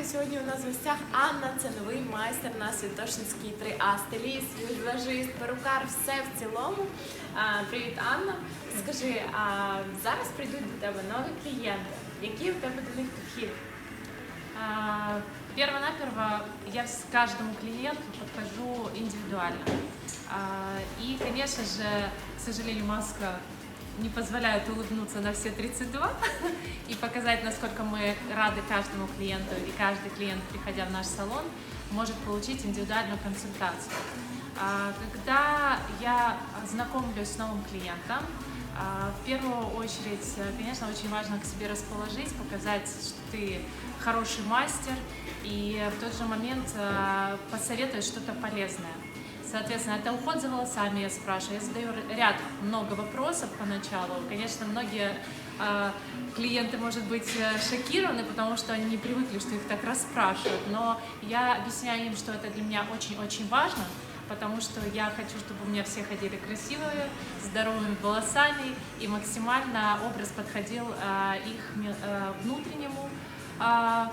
І сьогодні у нас в гостях Анна, це новий майстер на Святошинській 3А, стиліст, візажист, перукар, все в цілому. А, Привіт, Анна. Скажи, а зараз прийдуть до тебе нові клієнти. Який у тебе до них підхід? Перво-наперво я к каждому клиенту подхожу индивидуально. И, конечно же, к сожалению, маска не позволяет улыбнуться на все 32 и показать, насколько мы рады каждому клиенту, и каждый клиент, приходя в наш салон, может получить индивидуальную консультацию. А, Когда я знакомлюсь с новым клиентом, а, В первую очередь, э, конечно, очень важно к себе расположить, показать, что ты хороший мастер, и в тот же момент э, посоветовать что-то полезное. Соответственно, это уход за волосами, я спрашиваю. Я задаю ряд, много вопросов поначалу. Конечно, многие э, клиенты, может быть, э, шокированы, потому что они не привыкли, что их так расспрашивают. Но я объясняю им, что это для меня очень-очень важно, потому что я хочу, чтобы у меня все ходили красивые, здоровыми волосами, и максимально образ подходил э, их э, внутреннему э,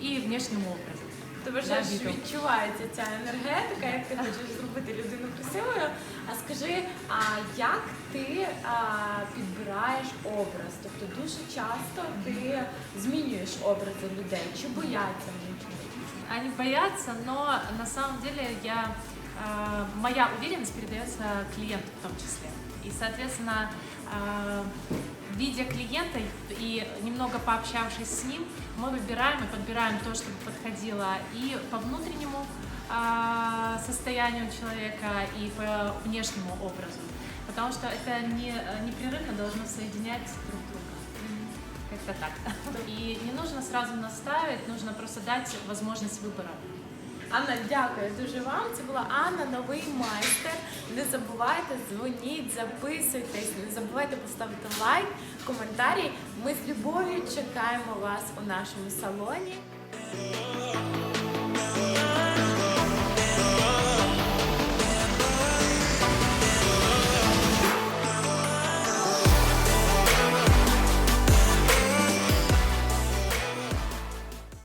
и внешнему образу. Ж Да, ж відчувається ця енергетика, як ти хочеш зробити людину красивою. А скажи, а як ти а, підбираєш образ? Тобто дуже часто ти змінюєш образи людей. Чи бояться вони? Они боятся, но на самом деле я, э, моя уверенность передается клиенту в том числе. И, соответственно, э, видя клиента и немного пообщавшись с ним, мы выбираем и подбираем то, чтобы подходило и по внутреннему э, состоянию человека, и по внешнему образу. Потому что это не, непрерывно должно соединять друг друга. Как-то так. И не нужно сразу наставить, нужно просто дать возможность выбора. Анна, дякую дуже вам. Це була Анна, новий майстер. Не забувайте, дзвоніть, записуйтесь, не забувайте поставити лайк, коментарі. Ми з любов'ю чекаємо вас у нашому салоні.